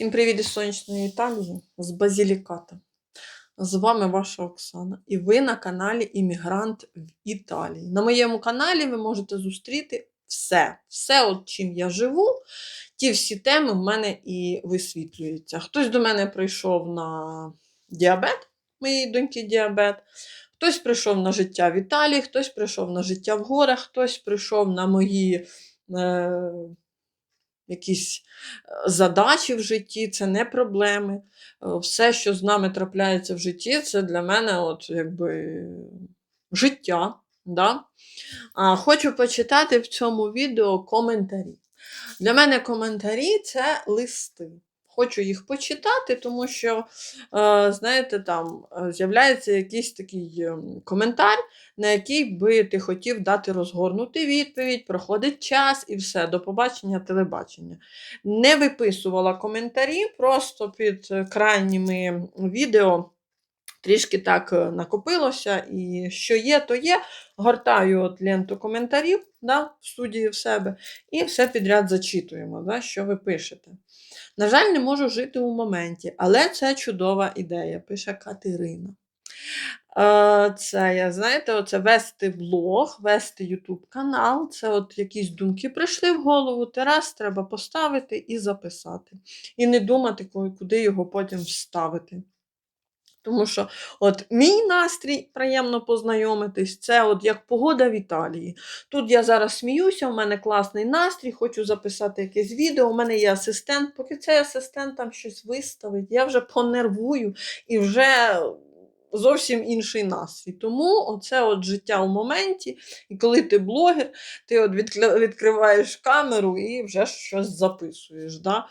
Всім привіт із сонячної Італії, з Базіліката. З вами ваша Оксана. І ви на каналі Іммігрант в Італії. На моєму каналі ви можете зустріти все, все, от чим я живу, ті всі теми в мене і висвітлюються. Хтось до мене прийшов на діабет, моєї доньки діабет. Хтось прийшов на життя в Італії, хтось прийшов на життя в горах, хтось прийшов на мої е, якісь е, задачі в житті, це не проблеми. Е, Все, що з нами трапляється в житті, це для мене от, якби, життя. Да? А, хочу почитати в цьому відео коментарі. Для мене коментарі це листи. Хочу їх почитати, тому що, е, знаєте, там е, з'являється якийсь такий ем, коментар, на який би ти хотів дати розгорнути відповідь, проходить час і все, до побачення телебачення. Не виписувала коментарі, просто під е, крайніми відео трішки так накопилося, і що є, то є. Гортаю от ленту коментарів да, в студії в себе, і все підряд зачитуємо, да, що ви пишете. На жаль, не можу жити у моменті, але це чудова ідея, пише Катерина. Це, я, знаєте, оце вести блог, вести YouTube канал. Це от якісь думки прийшли в голову, терас треба поставити і записати. І не думати, куди його потім вставити. Тому що от мій настрій приємно познайомитись, це от як погода в Італії. Тут я зараз сміюся, у мене класний настрій, хочу записати якесь відео. У мене є асистент. Поки цей асистент там щось виставить, я вже понервую і вже зовсім інший настрій. Тому оце от життя у моменті. І коли ти блогер, ти от відкриваєш камеру і вже щось записуєш. Да?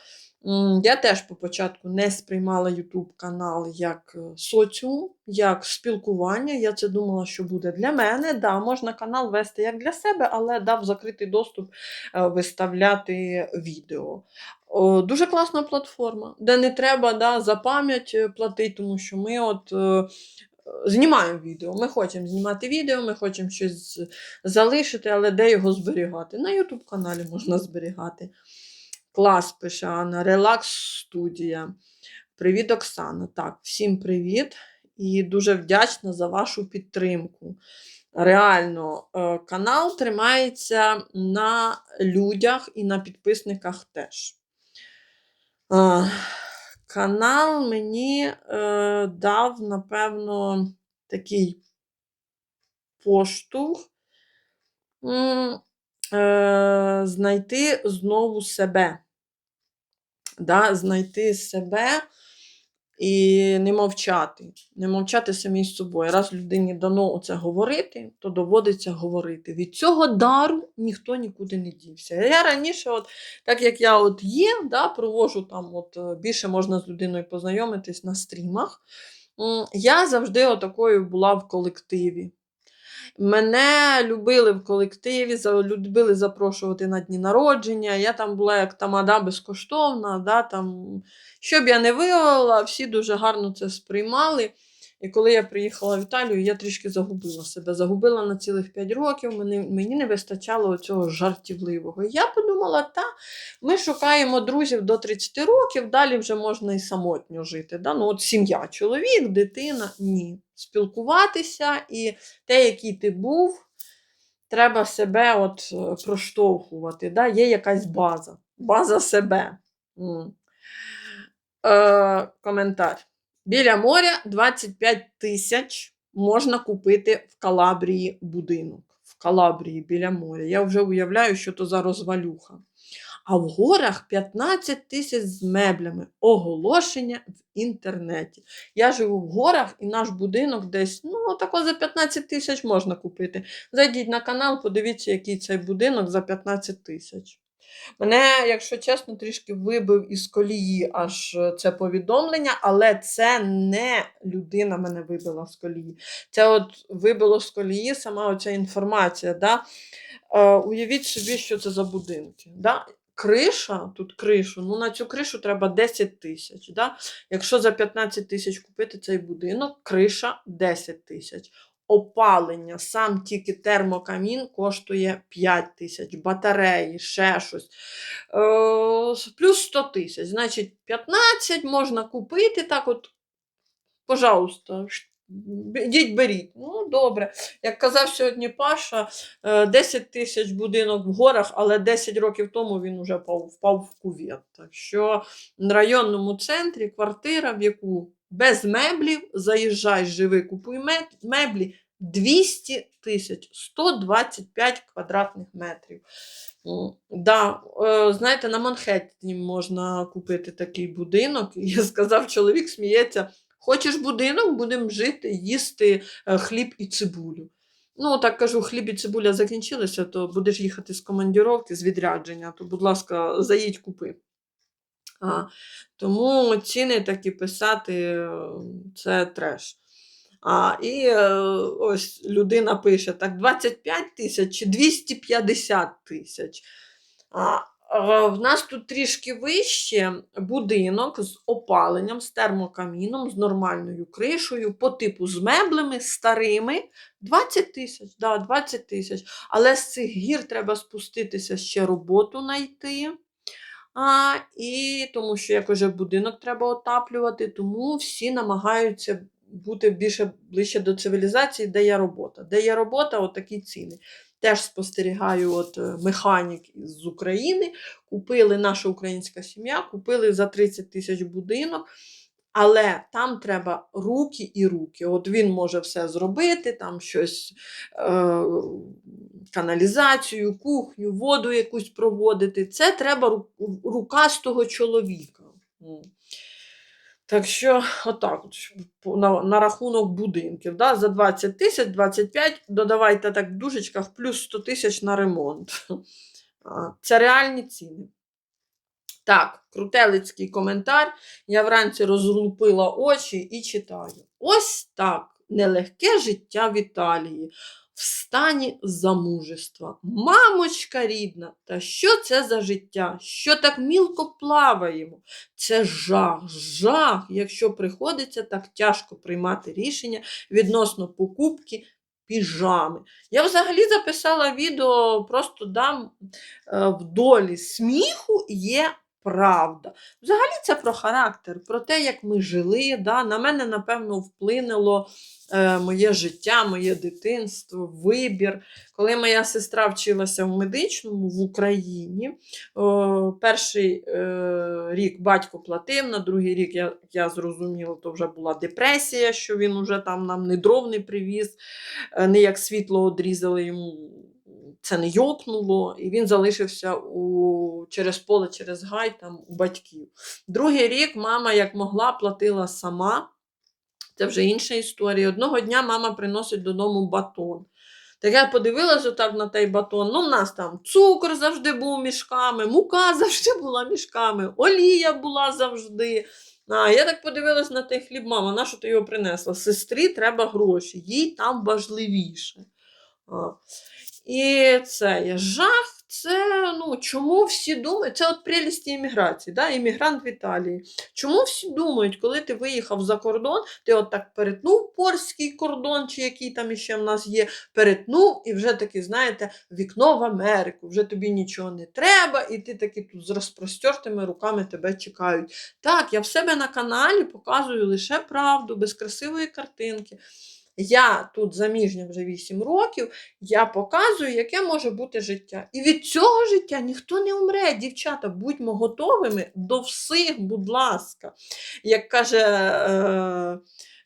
Я теж по початку не сприймала YouTube канал як е, соціум, як спілкування. Я це думала, що буде для мене. Да, можна канал вести як для себе, але дав закритий доступ е, виставляти відео. Дуже класна платформа, де не треба да, за пам'ять е, платити, тому що ми от. Знімаємо відео. Ми хочемо знімати відео, ми хочемо щось залишити, але де його зберігати? На YouTube каналі можна зберігати. Клас, пише Анна, релакс студія. Привіт, Оксана. Так, всім привіт і дуже вдячна за вашу підтримку. Реально, е, канал тримається на людях і на підписниках теж. Канал мені е, дав, напевно, такий поштовх е, знайти знову себе. Да? Знайти себе і не мовчати. Не мовчати самій з собою. Раз людині дано оце говорити, то доводиться говорити. Від цього дару ніхто нікуди не дівся. Я раніше, от, так як я от є, да, провожу там, от, е, більше можна з людиною познайомитись на стрімах. Я завжди отакою була в колективі. Мене любили в колективі, любили запрошувати на дні народження. Я там була як тамада безкоштовна. Да, там, Щоб я не виявила, всі дуже гарно це сприймали. І коли я приїхала в Італію, я трішки загубила себе. Загубила на цілих 5 років, мені, мені не вистачало цього жартівливого. І я подумала, та ми шукаємо друзів до 30 років, далі вже можна і самотньо жити. Да? Ну, от сім'я, чоловік, дитина ні. Спілкуватися і те, який ти був, треба себе от е, проштовхувати. Да? Є якась база. База себе. Е, коментар. Біля моря 25 тисяч можна купити в Калабрії будинок. В Калабрії біля моря. Я вже уявляю, що то за розвалюха. А в горах 15 тисяч з меблями. Оголошення в інтернеті. Я живу в горах, і наш будинок десь, ну, тако за 15 тисяч можна купити. Зайдіть на канал, подивіться, який цей будинок за 15 тисяч. Мене, якщо чесно, трішки вибив із колії аж е, це повідомлення, але це не людина мене вибила з колії. Це от вибило з колії сама оця інформація. Да? Е, уявіть собі, що це за будинки. Да? Криша, тут кришу, ну на цю кришу треба 10 тисяч. Да? Якщо за 15 тисяч купити цей будинок, криша 10 тисяч. Опалення, сам тільки термокамін коштує 5 тисяч, батареї, ще щось. Е, плюс 100 тисяч. Значить, 15 можна купити так от, пожалуйста, Ідіть беріть. Ну, добре. Як казав сьогодні Паша, е, 10 тисяч будинок в горах, але 10 років тому він вже впав в кувет. Так що в районному центрі квартира, в яку без меблів заїжджай, живи, купуй меблі 200 тисяч, 125 квадратних метрів. Да, е, знаєте, на Манхеттені можна купити такий будинок. Я сказав, чоловік сміється. Хочеш будинок, будемо жити, їсти е, хліб і цибулю. Ну, так кажу, хліб і цибуля закінчилися, то будеш їхати з командіровки, з відрядження, то, будь ласка, заїдь купи. А, тому ціни такі писати це треш. А, і е, ось людина пише: так, 25 тисяч чи 250 тисяч. А, е, в нас тут трішки вище будинок з опаленням, з термокаміном, з нормальною кришею, по типу з меблями старими. 20 тисяч, да, 20 тисяч. Але з цих гір треба спуститися ще роботу знайти. А, і тому що як уже будинок треба отаплювати, тому всі намагаються бути більше ближче до цивілізації, де є робота. Де є робота, отакі ціни. Теж спостерігаю от е, механік з України. Купили наша українська сім'я, купили за 30 тисяч будинок. Але там треба руки і руки. От він може все зробити, там щось, е, каналізацію, кухню, воду якусь проводити. Це треба ру- рукастого чоловіка. Так що, отак, на, на рахунок будинків. Да? За 20 тисяч, 25, додавайте так в дужечках, плюс 100 тисяч на ремонт. Це реальні ціни. Так, крутелицький коментар. Я вранці розлупила очі і читаю. Ось так нелегке життя в Італії. В стані замужества. Мамочка рідна, та що це за життя? Що так мілко плаваємо? Це жах, жах, якщо приходиться так тяжко приймати рішення відносно покупки піжами. Я взагалі записала відео, просто дам е, в долі сміху є правда. Взагалі це про характер, про те, як ми жили. Да? На мене, напевно, вплинуло е, моє життя, моє дитинство, вибір. Коли моя сестра вчилася в медичному в Україні, о, перший е, рік батько платив, на другий рік я, я зрозуміла, то вже була депресія, що він уже там нам не дров не привіз, е, не як світло одрізали йому. Це не йокнуло, і він залишився у, через поле, через гай там, у батьків. Другий рік мама, як могла, платила сама. Це вже інша історія. Одного дня мама приносить додому батон. Так я подивилась отак на той батон. Ну, в нас там цукор завжди був мішками, мука завжди була мішками, олія була завжди. А, я так подивилась на той хліб, мама, на що ти його принесла? Сестрі треба гроші, їй там важливіше. А. І це є жах. Це ну чому всі думають? Це от прелісті імміграції, да? іммігрант в Італії. Чому всі думають, коли ти виїхав за кордон, ти от так перетнув польський кордон, чи який там іще в нас є, перетнув і вже таки, знаєте, вікно в Америку, вже тобі нічого не треба, і ти таки тут з розпростертими руками тебе чекають. Так, я в себе на каналі показую лише правду, без красивої картинки. Я тут заміжня вже 8 років, я показую, яке може бути життя. І від цього життя ніхто не умре. Дівчата, будьмо готовими до всіх, будь ласка. Як каже е,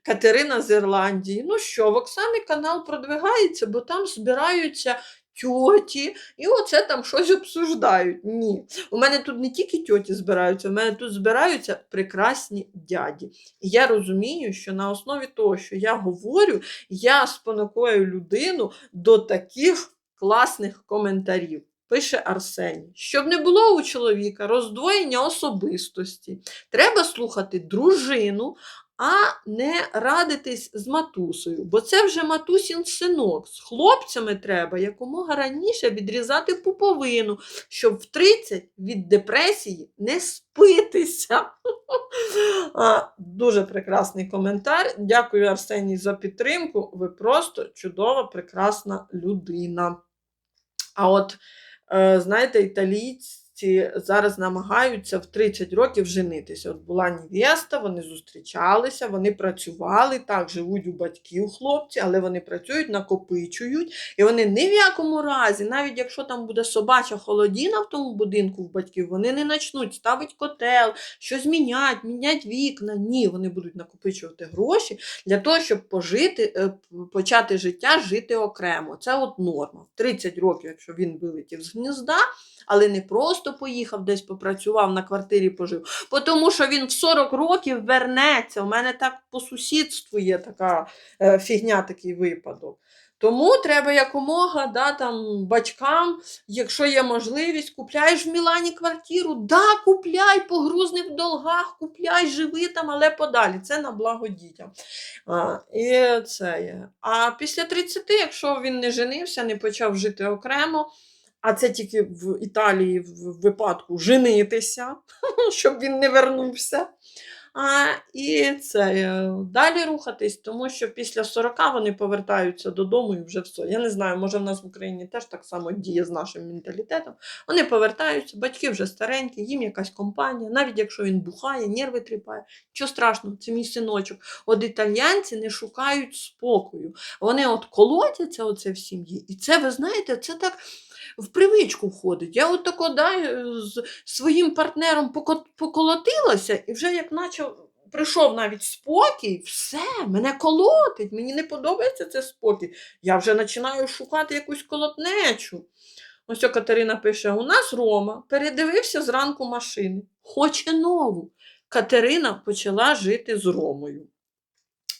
Катерина з Ірландії, ну що, в Оксани канал продвигається, бо там збираються тьоті, і оце там щось обсуждають. Ні. У мене тут не тільки тьоті збираються, у мене тут збираються прекрасні дяді. І я розумію, що на основі того, що я говорю, я спонукаю людину до таких класних коментарів. Пише Арсеній, щоб не було у чоловіка роздвоєння особистості, треба слухати дружину, а не радитись з матусею, бо це вже матусін синок. З хлопцями треба якомога раніше відрізати пуповину, щоб в 30 від депресії не спитися. Дуже прекрасний коментар. Дякую, Арсеній, за підтримку. Ви просто чудова, прекрасна людина. А от, е, знаєте, італійці зараз намагаються в 30 років женитися. От була невеста, вони зустрічалися, вони працювали, так, живуть у батьків хлопці, але вони працюють, накопичують. І вони ні в якому разі, навіть якщо там буде собача холодіна в тому будинку в батьків, вони не почнуть ставити котел, щось міняти, міняти вікна. Ні, вони будуть накопичувати гроші для того, щоб пожити, е, почати життя жити окремо. Це от норма. В 30 років, якщо він вилетів з гнізда, але не просто поїхав десь попрацював на квартирі пожив, тому що він в 40 років вернеться. У мене так по сусідству є така е, фігня, такий випадок. Тому треба якомога да, там, батькам, якщо є можливість, купляєш в Мілані квартиру, да, купляй, погрузни в долгах, купляй, живи там, але подалі. Це на благо дітям. А, і це є. А після 30, якщо він не женився, не почав жити окремо, а це тільки в Італії в випадку женитися, щоб він не вернувся. А, І це е, далі рухатись, тому що після 40 вони повертаються додому і вже все. Я не знаю, може в нас в Україні теж так само діє з нашим менталітетом. Вони повертаються, батьки вже старенькі, їм якась компанія, навіть якщо він бухає, нерви тріпає. Що страшного, це мій синочок. От італіянці не шукають спокою. Вони от колотяться оце в сім'ї. І це, ви знаєте, це так в привичку входить. Я от тако да, з своїм партнером поколотилася, і вже як наче прийшов навіть спокій, все, мене колотить, мені не подобається це спокій. Я вже починаю шукати якусь колотнечу. Ось Катерина пише: у нас Рома передивився зранку машини, хоче нову. Катерина почала жити з Ромою.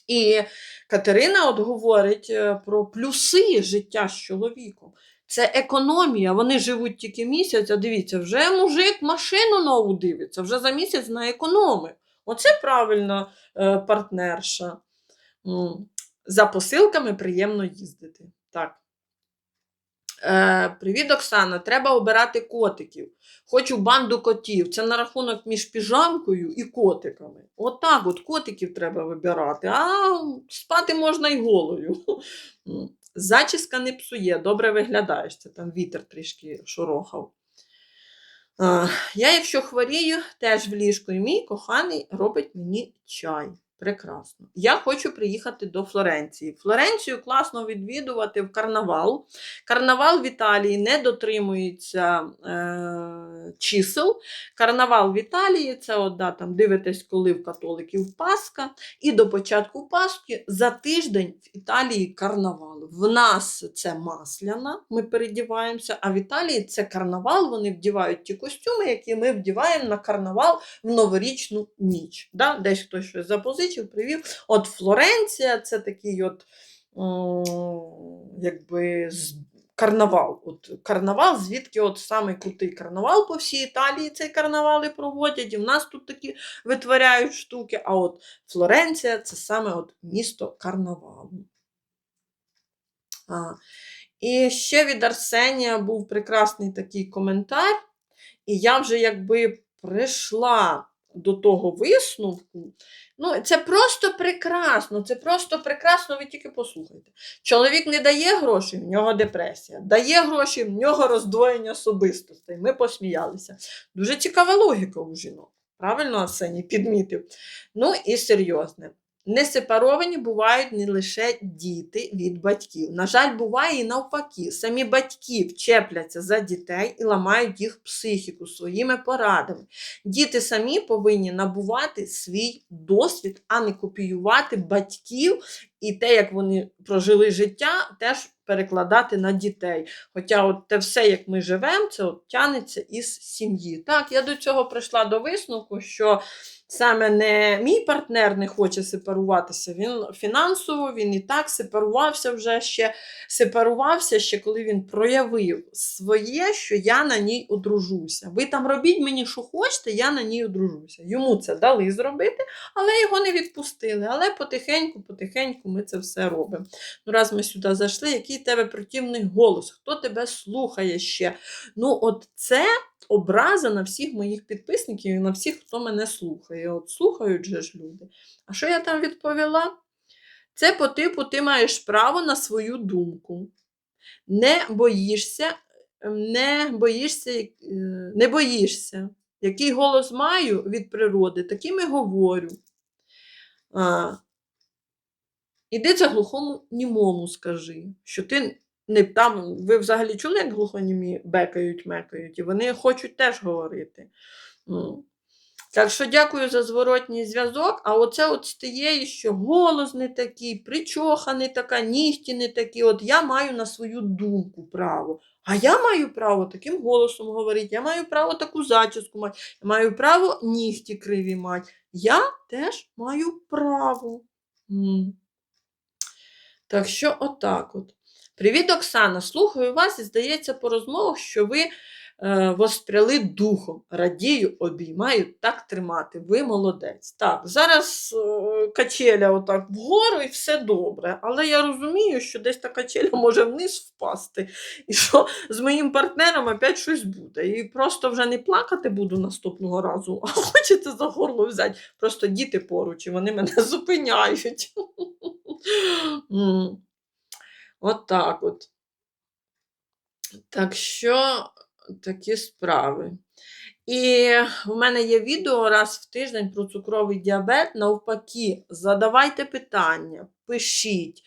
І Катерина от говорить е, про плюси життя з чоловіком. Це економія. Вони живуть тільки місяць, а дивіться, вже мужик машину нову дивиться, вже за місяць на економи. Оце правильна е, партнерша. За посилками приємно їздити. Так. Е, Привіт, Оксана. Треба обирати котиків. Хочу банду котів. Це на рахунок між піжамкою і котиками. Отак от котиків треба вибирати, а спати можна й голою. Зачіска не псує, добре виглядаєш. Це там вітер трішки шорохав. Я, якщо хворію, теж в ліжку, і мій коханий робить мені чай. Прекрасно. Я хочу приїхати до Флоренції. Флоренцію класно відвідувати в карнавал. Карнавал в Італії не дотримується е, чисел. Карнавал в Італії це от, да, там дивитесь, коли в католиків Пасха. І до початку Пасхи за тиждень в Італії карнавал. В нас це масляна, ми передіваємося, а в Італії це карнавал. Вони вдівають ті костюми, які ми вдіваємо на карнавал в новорічну ніч. Да? Десь хтось щось запозичив, привів. От Флоренція це такий от якби карнавал. От карнавал, звідки от самий крутий карнавал по всій Італії цей карнавали проводять. І в нас тут такі витворяють штуки. А от Флоренція це саме от місто карнавалу. А, і ще від Арсенія був прекрасний такий коментар. І я вже якби прийшла до того висновку. Ну, це просто прекрасно, це просто прекрасно, ви тільки послухайте. Чоловік не дає грошей, в нього депресія. Дає гроші, в нього роздвоєння особистостей. Ми посміялися. Дуже цікава логіка у жінок. Правильно, Арсеній підмітив. Ну і серйозне. Несепаровані бувають не лише діти від батьків. На жаль, буває і навпаки. Самі батьки вчепляться за дітей і ламають їх психіку своїми порадами. Діти самі повинні набувати свій досвід, а не копіювати батьків і те, як вони прожили життя, теж перекладати на дітей. Хоча от те все, як ми живемо, це от тянеться із сім'ї. Так, я до цього прийшла до висновку, що саме не мій партнер не хоче сепаруватися, він фінансово, він і так сепарувався вже ще, сепарувався ще, коли він проявив своє, що я на ній одружуся. Ви там робіть мені, що хочете, я на ній одружуся. Йому це дали зробити, але його не відпустили. Але потихеньку, потихеньку ми це все робимо. Ну, раз ми сюди зайшли, який тебе противний голос, хто тебе слухає ще? Ну, от це образа на всіх моїх підписників і на всіх, хто мене слухає. От слухають же ж люди. А що я там відповіла? Це по типу ти маєш право на свою думку. Не боїшся, не боїшся, е, не боїшся. Який голос маю від природи, таким і говорю. А, Іди це глухому німому скажи, що ти не там, ви взагалі чули, як глухонімі бекають, мекають, і вони хочуть теж говорити. Ну. Так що дякую за зворотній зв'язок. А оце от з тієї, що голос не такий, причоха не така, нігті не такі. От я маю на свою думку право. А я маю право таким голосом говорити, я маю право таку зачіску мати, я маю право нігті криві мати. Я теж маю право. Так що, отак от. Привіт, Оксана. Слухаю вас і здається по розмовах, що ви е, воспряли духом. Радію, обіймаю, так тримати. Ви молодець. Так, зараз е, качеля отак вгору і все добре. Але я розумію, що десь та качеля може вниз впасти, і що з моїм партнером опять щось буде. І просто вже не плакати буду наступного разу, а хочете за горло взяти. Просто діти поруч, і вони мене зупиняють. М. От от. Так що такі справи. І в мене є відео раз в тиждень про цукровий діабет. Навпаки, задавайте питання, пишіть.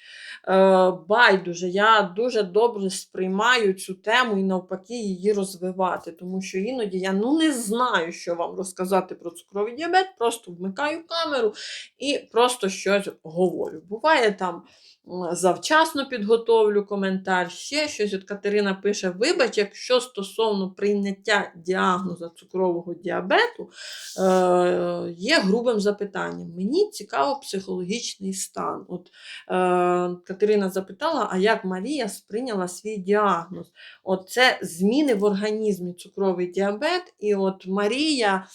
Е, байдуже, я дуже добре сприймаю цю тему і навпаки її розвивати, тому що іноді я ну, не знаю, що вам розказати про цукровий діабет, просто вмикаю камеру і просто щось говорю. Буває там завчасно підготовлю коментар, ще щось. От Катерина пише: вибач, якщо стосовно прийняття діагнозу цукрового діабету е, є грубим запитанням. Мені цікаво психологічний стан. От е, Катерина запитала, а як Марія сприйняла свій діагноз? От це зміни в організмі цукровий діабет, і от Марія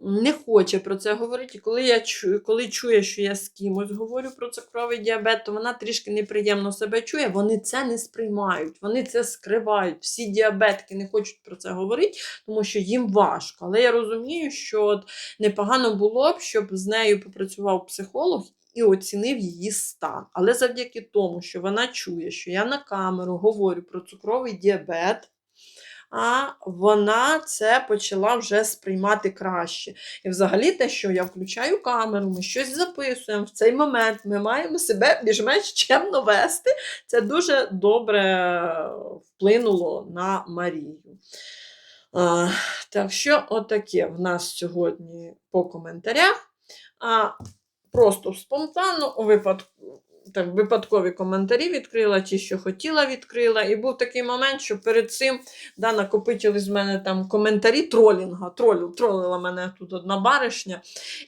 не хоче про це говорити. Коли я чую, коли чує, що я з кимось говорю про цукровий діабет, то вона трішки неприємно себе чує. Вони це не сприймають, вони це скривають. Всі діабетки не хочуть про це говорити, тому що їм важко. Але я розумію, що от непогано було б, щоб з нею попрацював психолог. І оцінив її стан. Але завдяки тому, що вона чує, що я на камеру говорю про цукровий діабет, а вона це почала вже сприймати краще. І взагалі те, що я включаю камеру, ми щось записуємо в цей момент, ми маємо себе більш-менш чемно вести. Це дуже добре вплинуло на Марію. А, так що, отаке в нас сьогодні по коментарях. А, Просто спонтанно випадку. Випадкові коментарі відкрила, ті, що хотіла, відкрила. І був такий момент, що перед цим да, накопичили з мене там коментарі тролінга. Тролю, тролила мене тут одна баришня.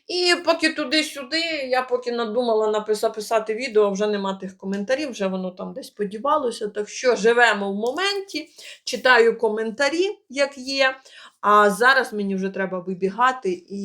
І поки туди-сюди, я поки надумала написати писати відео, вже нема тих коментарів, вже воно там десь подівалося. Так що живемо в моменті, читаю коментарі, як є. А зараз мені вже треба вибігати і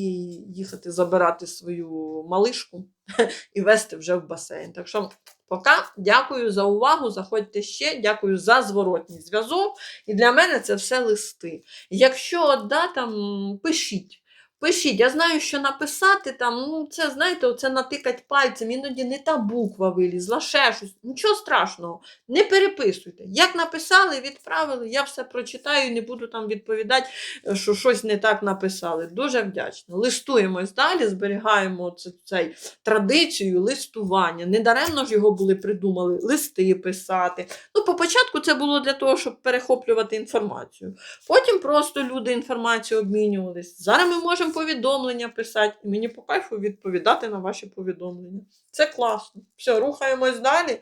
їхати забирати свою малишку і вести вже в басейн. Так що, пока, дякую за увагу. Заходьте ще, дякую за зворотній зв'язок. І для мене це все листи. Якщо да, там, пишіть. Пишіть, я знаю, що написати там, ну це, знаєте, це натикать пальцем, іноді не та буква вилізла, ще щось. Нічого страшного, не переписуйте. Як написали, відправили, я все прочитаю і не буду там відповідати, що щось не так написали. Дуже вдячна. Листуємось далі, зберігаємо це, цей традицію листування. Недаремно ж його були придумали листи писати. Ну, по початку це було для того, щоб перехоплювати інформацію. Потім просто люди інформацію обмінювались. Зараз ми можемо можемо повідомлення писати, і мені по кайфу відповідати на ваші повідомлення. Це класно. Все, рухаємось далі.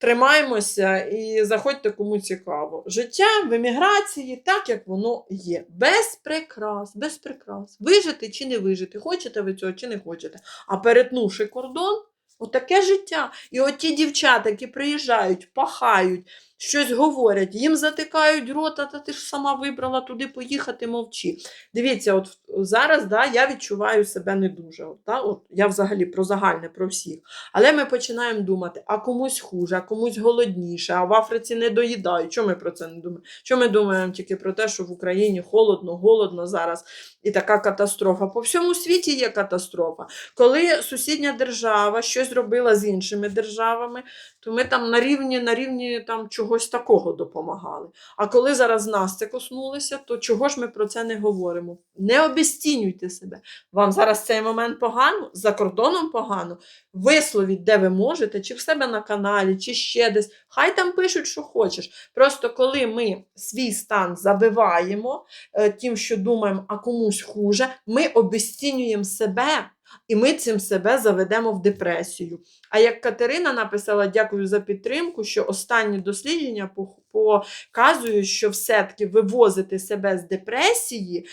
Тримаємося і заходьте кому цікаво. Життя в еміграції так, як воно є. Без прикрас, без прикрас. Вижити чи не вижити, хочете ви цього чи не хочете. А перетнувши кордон, отаке життя. І от ті дівчата, які приїжджають, пахають, щось говорять, їм затикають рота, та ти ж сама вибрала туди поїхати, мовчи. Дивіться, от зараз да, я відчуваю себе не дуже. От, да, от, я взагалі про загальне, про всіх. Але ми починаємо думати, а комусь хуже, а комусь голодніше, а в Африці не доїдають. Чому ми про це не думаємо? Що ми думаємо тільки про те, що в Україні холодно, голодно зараз і така катастрофа. По всьому світі є катастрофа. Коли сусідня держава щось робила з іншими державами, то ми там на рівні, на рівні там чогось такого допомагали. А коли зараз нас це коснулося, то чого ж ми про це не говоримо? Не обезцінюйте себе. Вам зараз цей момент погано, за кордоном погано. Висловіть, де ви можете, чи в себе на каналі, чи ще десь. Хай там пишуть, що хочеш. Просто коли ми свій стан забиваємо е, тим, що думаємо, а комусь хуже, ми обезцінюємо себе. І ми цим себе заведемо в депресію. А як Катерина написала, дякую за підтримку, що останні дослідження показують, що все-таки вивозити себе з депресії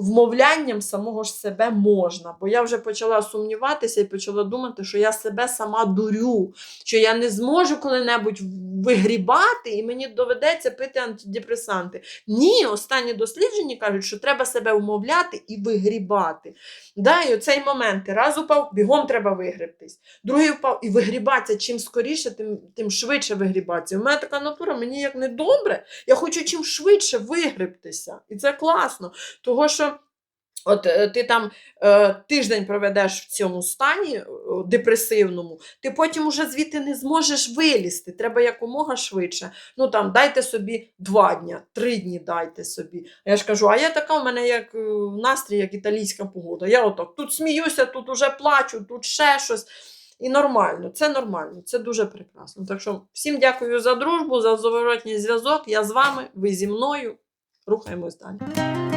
вмовлянням самого ж себе можна. Бо я вже почала сумніватися і почала думати, що я себе сама дурю, що я не зможу коли-небудь вигрібати, і мені доведеться пити антидепресанти. Ні, останні дослідження кажуть, що треба себе умовляти і вигрібати. Да, і оцей момент ти раз упав, бігом треба вигребтись. Другий впав і вигрібатися чим скоріше, тим, тим швидше вигрібатися. У мене така натура, мені як не добре, я хочу чим швидше вигребтися. І це класно. Того, що От е, ти там е, тиждень проведеш в цьому стані е, депресивному, ти потім уже звідти не зможеш вилізти. Треба якомога швидше. Ну там дайте собі два дні, три дні дайте собі. А я ж кажу, а я така у мене як е, настрій, як італійська погода. Я отак тут сміюся, тут уже плачу, тут ще щось. І нормально, це нормально, це дуже прекрасно. Так що всім дякую за дружбу, за зворотній зв'язок. Я з вами, ви зі мною. Рухаємось далі.